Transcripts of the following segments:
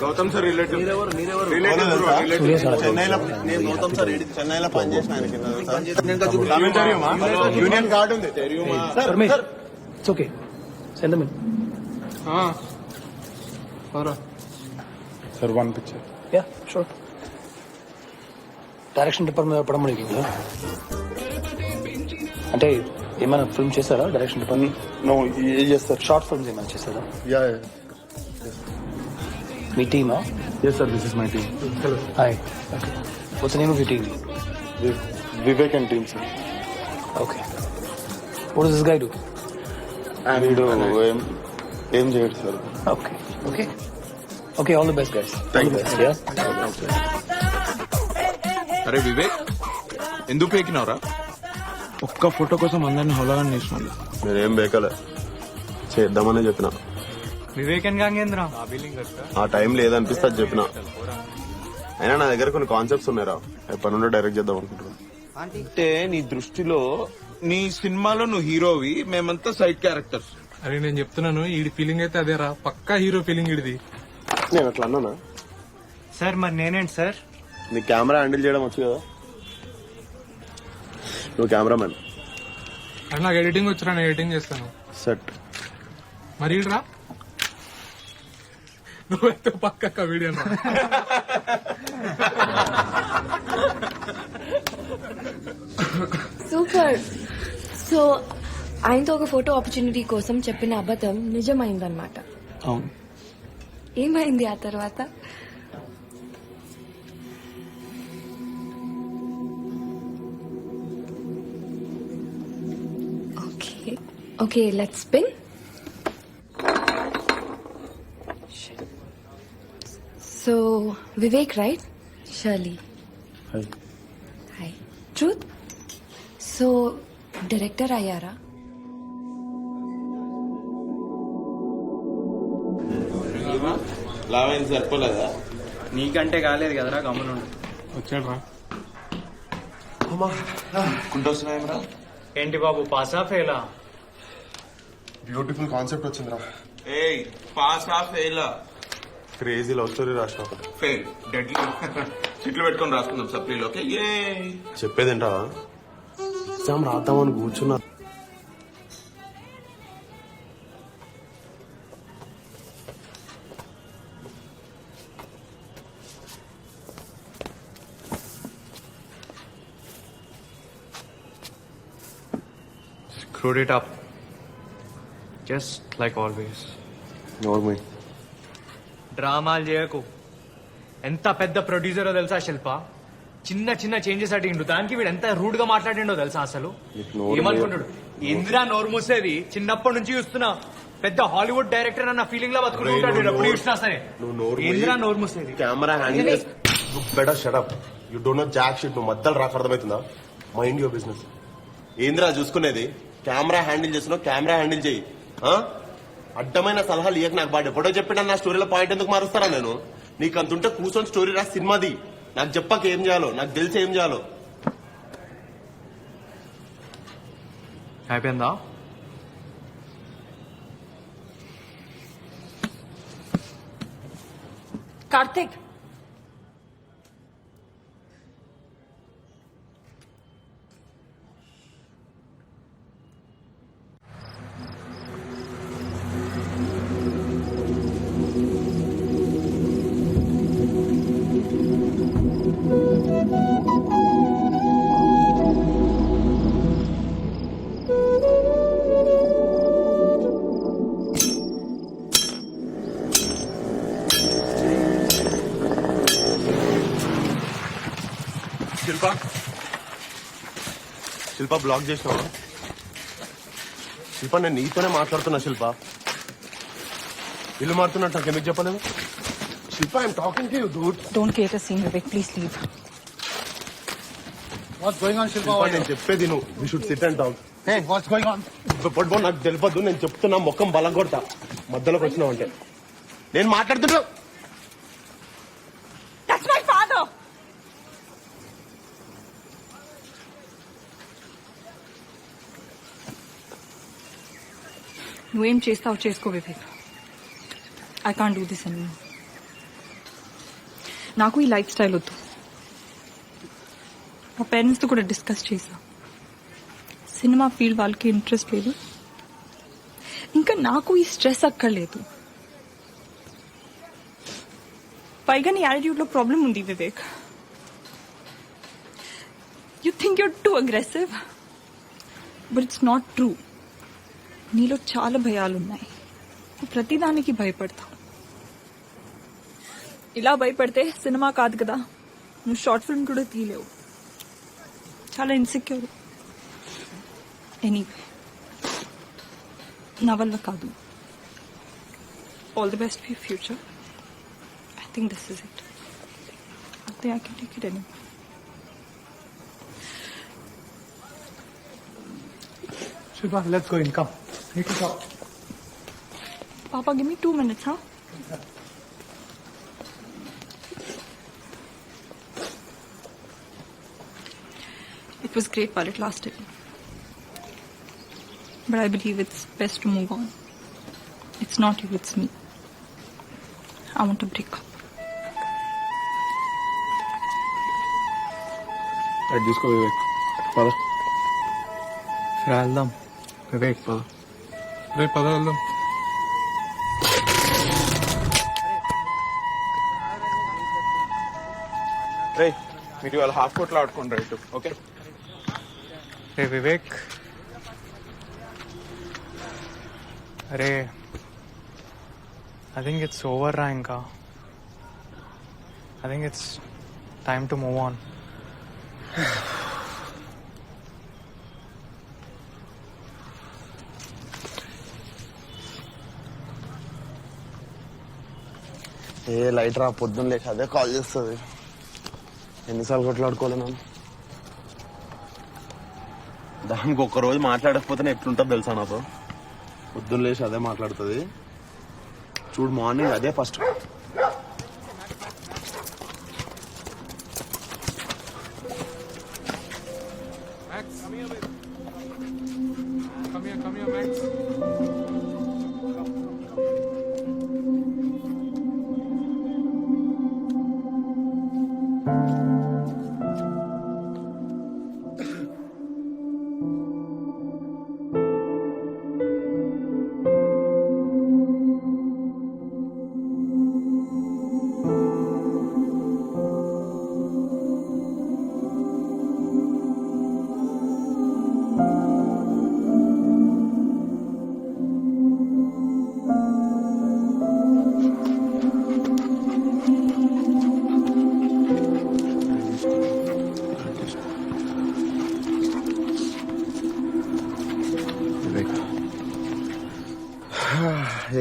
Gautam sir relative చెన్నైలో నేను Gautam sir AD- చెన్నైలో పనిచేసిన ఆయన కింద. యూనియన్ కార్డు ఉంది. Ramesh, it's okay. Send them in. Sir one picture Yeah, sure. Direction department పడమని అంటే ఏమైనా ఫిల్మ్ చేశారా? డైరెక్షన్ డిపార్ట్మెంట్ నో ఏ చేస్తారు? షార్ట్ ఫిల్మ్స్ ఏమైనా చేశారా? యా మీ టీమా yes sir this is my team hi okay what's name of you team Vivek and team sir okay what is this guy do వీడు ఏం ఏం చేయడు sir okay okay okay all the best guys Thank you. Best yeah అరే వివేక్ ఎందుకు పేకినవరా? ఒక్క photo కోసం అందరిని హోలాలని చేసినాడు నేనేం బేకలే చేద్దామని చెప్పిన వివేకన్ గాంగేంద్ర ఆ టైం లేదనిపిస్తే అది చెప్పిన అయినా నా దగ్గర కొన్ని కాన్సెప్ట్స్ ఉన్నారా ఎప్పటి నుండో డైరెక్ట్ చేద్దాం అనుకుంటున్నాను అంటే నీ దృష్టిలో నీ సినిమాలో నువ్వు హీరోవి మేమంతా సైడ్ క్యారెక్టర్స్ అరే నేను చెప్తున్నాను ఈడి ఫీలింగ్ అయితే అదేరా పక్కా హీరో ఫీలింగ్ ఇడిది నేను అట్లా అన్నానా సార్ మరి నేనేంటి సార్ నీ కెమెరా హ్యాండిల్ చేయడం వచ్చు కదా నువ్వు కెమెరామెన్ నాకు ఎడిటింగ్ వచ్చరా నేను ఎడిటింగ్ చేస్తాను. సెట్ మరి ఈడరా నువ్వైతే పక్క వీడియో సూపర్ సో ఆయనతో ఒక ఫోటో ఆపర్చునిటీ కోసం చెప్పిన అబద్ధం నిజమైందన్నమాట. అవును. ఏమైంది ఆ తర్వాత? Okay let's spin so Vivek right Shirley hi truth so director అయ్యారా లావైంది సరిపోలేదా? నీకంటే కాలేదు కదరా గమనం వచ్చాడు రా కుంటొస్తున్నాయేమరా ఏంటి బాబు పాసా ఫెయిలా? బ్యూటిఫుల్ కాన్సెప్ట్ వచ్చిందిరా. ఏయ్ పాస్ ఆ ఫెయిల్ క్రేజీ లవ్ స్టోరీ రాసిన ఒకటి ఫెయిల్ డెడ్లీ చిట్లు పెట్టుకొని రాసుకుందాం సప్లీలో ఓకే? ఏ చెప్పేదేంటా ఎగ్జామ్ రాద్దామని కూర్చున్నా. Screwed it up. Just like always. నోర్మై డ్రామాలు చేయకు. ఎంత పెద్ద ప్రొడ్యూసరో తెలుసా శిల్ప? చిన్న చిన్న చేంజెస్ అడిగిండు దానికి వీడు ఎంత రూడ్గా మాట్లాడిండో తెలుసా అసలు? ఏమనుకుంటాడు ఇందిరా నోరు మూసేది చిన్నప్పటి నుంచి చూస్తున్నా. పెద్ద హాలీవుడ్ డైరెక్టర్ అన్న ఫీలింగ్లో బతుకుంటాడు వీడు ఎప్పుడు చూసినా సరే. ఇందిరా నోరు మూసేది. Camera handle better shut up you don't know jack shit నువ్వు మధ్యలో రాక అర్థమవుతుందా? మైండ్ యువర్ బిజినెస్ ఏంద్రా చూసుకునేది. కెమెరా హ్యాండిల్ చేస్తున్నావు. కెమెరా హ్యాండిల్ చేయి? అడ్డమైన సలహాలు ఇయ్యక నాకు బాగా ఎప్పుడో చెప్పినా నా స్టోరీలో పాయింట్ ఎందుకు మారుస్తారా నేను? నీకు అంతుంటే కూర్చొని స్టోరీ రా సినిమాది. నాకు చెప్పక ఏం చేయాలో? నాకు తెలిసి ఏం చేయాలో? అయిపోయిందా? కార్తిక్ శిల్ప. శిల్ప బ్లాక్ చేసినావా శిల్ప నేను నీతోనే మాట్లాడుతున్నా శిల్ప. ఇల్లు మారుతున్నట్టు నాకు ఎందుకు చెప్పలేదు Shilpa I'm talking to you dude Don't create a scene, Vivek. Please leave. Shilpa నేను చెప్పేది నువ్వు. We should sit and talk పట్టుకో నాకు తెలియదు నేను చెప్తున్నా మొక్కం బలం కొడతా. మధ్యలోకి వచ్చినావు అంటే నేను మాట్లాడుతున్నా. నువ్వేం చేస్తావు చేసుకో Vivek I can't do this అని నాకు ఈ లైఫ్ స్టైల్ వద్దు. మా పేరెంట్స్తో కూడా డిస్కస్ చేసా. సినిమా ఫీల్డ్ వాళ్ళకి ఇంట్రెస్ట్ లేదు. ఇంకా నాకు ఈ స్ట్రెస్ అక్కర్లేదు. పైగా నీ యాటిట్యూడ్లో ప్రాబ్లం ఉంది Vivek. You think you're too aggressive but it's not true నీలో చాలా భయాలు ఉన్నాయి నువ్వు ప్రతిదానికి భయపడతావు. ఇలా భయపడితే సినిమా కాదు కదా. నువ్వు షార్ట్ ఫిల్మ్ కూడా తీయలేవు. చాలా ఇన్సెక్యూర్ ఎనీవే నా వల్ల కాదు. All the best for future I think this is it అంతే I can take it any Shilpa, let's go in. Come. You can talk. Papa, give me two minutes, huh? It was great while it lasted. But I believe it's best to move on. It's not you, it's me. I want to break up. At this go, Vivek. Father. Sir, I'll Vivek, Father. రేపు పద వెళ్దాం. రే మీరు ఇవాళ half కోట్లో ఆడుకోండి right okay? రే వివేక్. అరే I think it's over రా ఇంకా. I think it's time to move on A light రా పొద్దున్న లేక అదే కాల్ చేస్తుంది. ఎన్నిసార్లు కొట్లాడుకోవాలి నన్ను దానికి ఒక్క రోజు మాట్లాడకపోతే ఎట్లుంటుంది తెలుసా నాతో? పొద్దున్న లేచి అదే మాట్లాడుతుంది. చూడు మార్నింగ్ అదే ఫస్ట్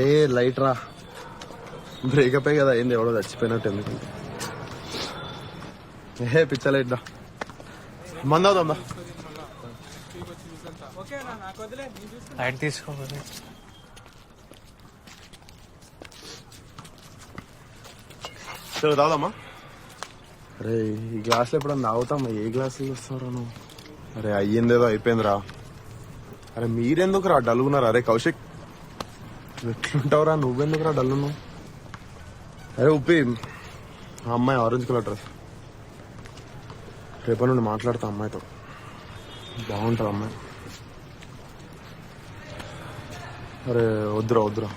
ఏ లైట్ రా. బ్రేకప్ కదా అయింది ఎవడో చచ్చిపోయినట్టు ఎందుకు? ఏ పిచ్చ లైట్ రా. మందవుదా లైట్ తీసుకో సరే తాగుదామా? అరే ఈ గ్లాసులు ఎప్పుడన్నా తాగుతామా? ఏ గ్లాసులు ఇస్తారా నువ్వు? అరే అయ్యిందేదో అయిపోయిందిరా. అరే మీరెందుకు రా డల్గున్నారా? అరే కౌశిక్. ఎట్లుంటావురా? నువ్వెందుకు రా డల్లు అరే ఉప్పి ఆ అమ్మాయి ఆరెంజ్ కలర్ డ్రెస్ రేపటి నుండి మాట్లాడతా అమ్మాయితో. బాగుంటుంది అమ్మాయి. అరే వద్దురా వద్దురా.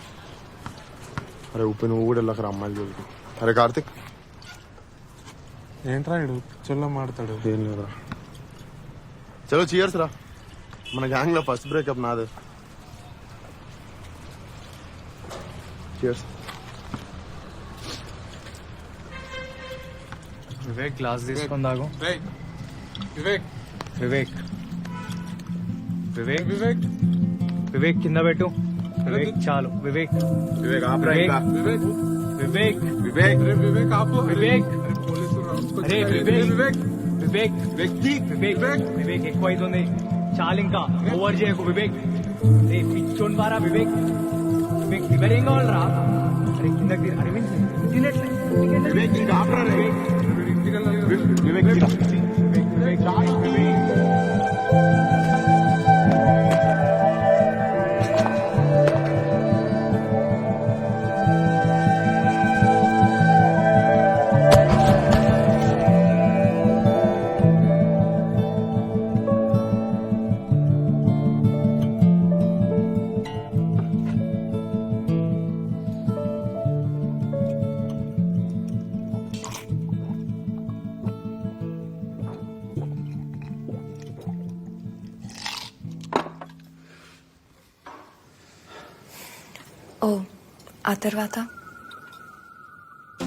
అరే ఉప్పి నువ్వు కూడా వెళ్ళకరా అమ్మాయిలు జోలికి. అరే కార్తిక్. ఏంట్రా ఇడు పిచ్చోళ్ళ మాడతాడు ఏం లేదురా. చలో చియర్స్ రా. మన గ్యాంగ్లో ఫస్ట్ బ్రేకప్ నాదే. చియర్స్ వివేక్ గ్లాస్ తీసుకొని తాగు రేయ్, వివేక్ వివేక్ వివేక్ వివేక్ వివేక్ కింద పెట్టు వివేక్ చాలు వివేక్ వివేక్ వివేక్ వివేక్ వివేక్ వివేక్ రే వివేక్ ఆపు వివేక్ అరే, పోలీసులు రావచ్చు. అరే రే, వివేక్ వివేక్ వివేక్ వ్యక్తి వివేక్ వివేక్ ఎక్కువ అవుతుంది చాలు ఇంకా ఓవర్ చేయకు వివేక్ రే పిచ్చోన్ వారా వివేక్ వివేక్ ఫివర్ ఏం కావాలరా అరే తినట్లే వివేక్ ఆపరా కదా. వివేక్ వివేక్ వివేక్ ఆ తర్వాత